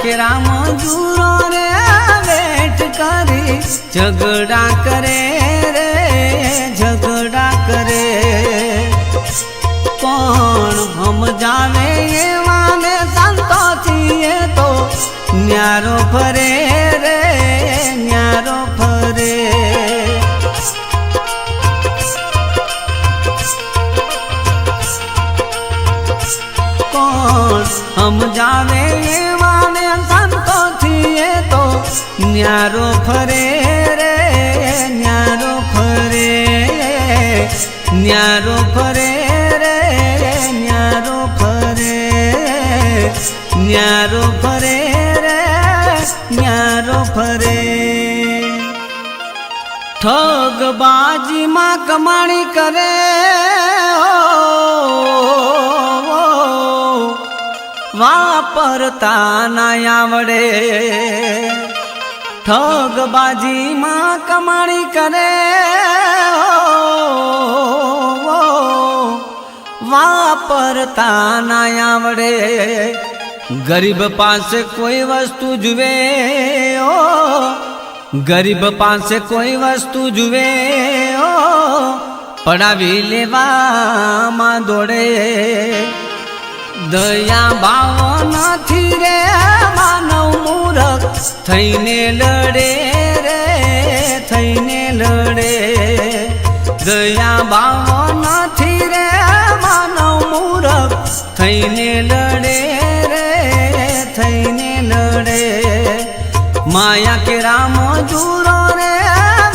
માયા કે રામ જુરો રે વેઠ કરી. ઝઘડા કરે રે, ઝઘડા કરે. કોણ સમજાવે એવાને સંતો એ તો ન્યારો ફરે રે, ન્યારો ફરે. કોણ સમજાવે જાવે સંતોષી એ તો ન્યારો ફરે રે, ન્યારો ફરે. ન્યારો ફરે રે, ન્યારો ફરે. ન્યારો ફરે રે, ન્યારો ફરે. ઠગ બાજીમાં કમાણી કરે. વાપરતા ના આવડે. ઠગ બાજીમાં કમાણી કરે. વાપરતા ના આવડે. ગરીબ પાસે કોઈ વસ્તુ જુએ. ઓ, ગરીબ પાસે કોઈ વસ્તુ જુએ. ઓ, પડાવી લેવામાં દોડે. દયા ભાવ નથી રે, માનવ મૂરખ. થઈને લડે રે, થઈને લડે. દયા ભાવ નથી રે, માનવ મૂરખ. થઈને લડે રે, થઈને લડે. માયા કે રામ જુરો રે,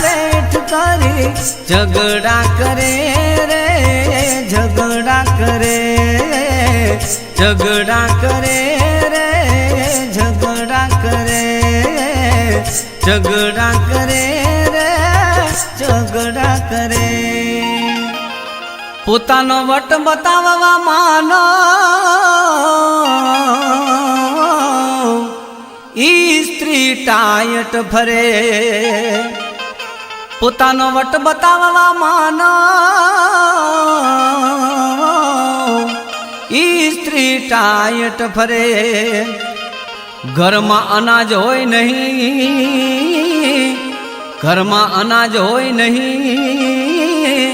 વેઠ કરી. ઝઘડા કરે રે, ઝઘડા કરે. ઝઘડા કરે રે, ઝઘડા કરે ઝઘડા કરે રે, ઝઘડા કરે. પોતાનો વટ બતાવવા માનો, ઈ સ્ત્રી ટાયટ ફરે પોતાનો વટ બતાવવા માનો ટાયટ ફરે ઘરમાં અનાજ હોય નહીં ઘરમાં અનાજ હોય નહીં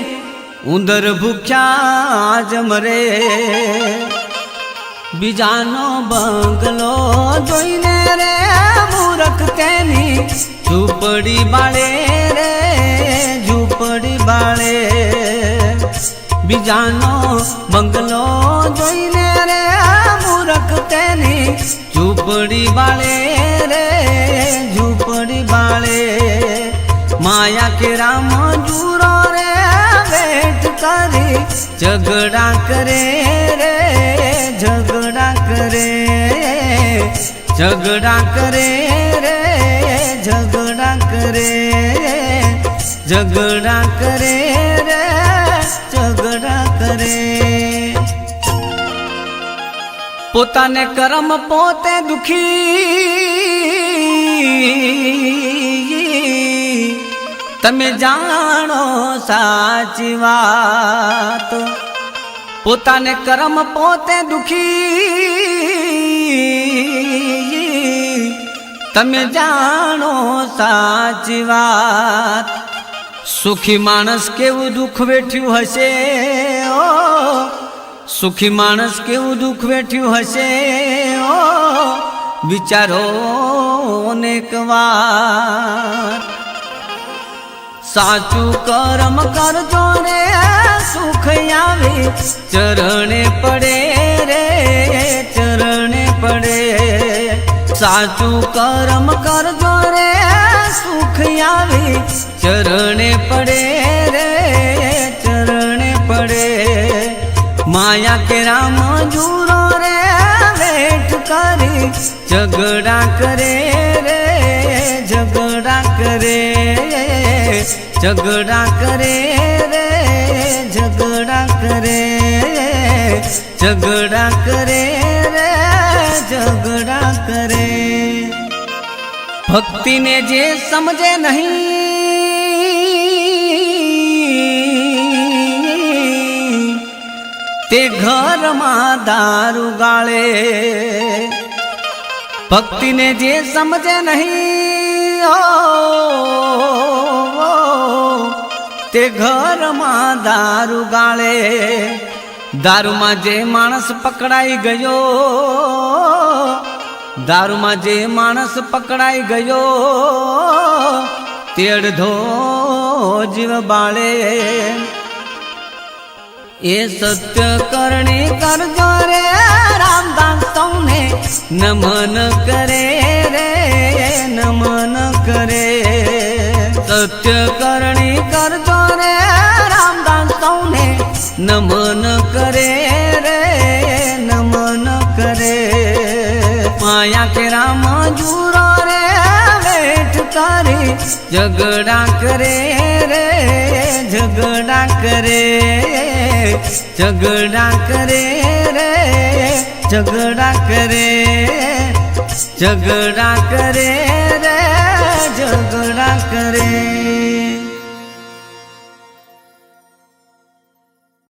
ઉંદર ભૂખ્યા જ મરે બીજાનો બંગલો જોઈને રે મૂરખ તેની ઝૂંપડી બાળે રે ઝૂંપડી બાળે બીજાનો ઝૂંપડી બાળે રે ઝૂંપડી બાળે માયા કે રામ જુરો રે વેઠ કરી ઝઘડા કરે રે ઝઘડા કરે ઝઘડા કરે રે ઝઘડા કરે ઝઘડા કરે રે ઝઘડા કરે પોતાને કરમ પોતે દુખી. તમે જાણો સાચી વાત. પોતાને કરમ પોતે દુખી. તમે જાણો સાચી વાત. સુખી માણસ કેવું દુઃખ વેઠ્યું હશે? ઓ સુખી માણસ કેવું દુઃખ વેઠ્યું હશે? ઓ, વિચારો અનેક વાર. સાચું કર્મ કરજો રે સુખ આવે, ચરણે પડે રે, ચરણે પડે. સાચું કર્મ કરજો રે સુખ આવે, ચરણે પડે રે. માયા કે રામ જુરો રે, વેઠ કરી, ઝઘડા કરે રે, ઝઘડા કરે ઝઘડા કરે રે, ઝઘડા કરે ઝઘડા કરે રે, ઝઘડા કરે. ભક્તિને જે સમજે નહીં તે ઘરમાં દારૂ ગાળે ભક્તિને જે સમજે નહીં તે ઘરમાં દારૂ ગાળે દારૂમાં જે માણસ પકડાઈ ગયો, દારૂમાં જે માણસ પકડાઈ ગયો, તેડધો જીવ બાળે. એ સત્ય કરણી કરજો રે રામદાસ તમને નમન કરે રે, નમન કરે. સત્ય કરણી કરજો રે રામદાસ તમને નમન કરે રે, નમન કરે. માયા કે રામ જુરો રે કરી ઝઘડા કરે રે, ઝઘડા કરે ઝઘડા કરે રે, ઝઘડા કરે ઝઘડા કરે રે, ઝઘડા કરે.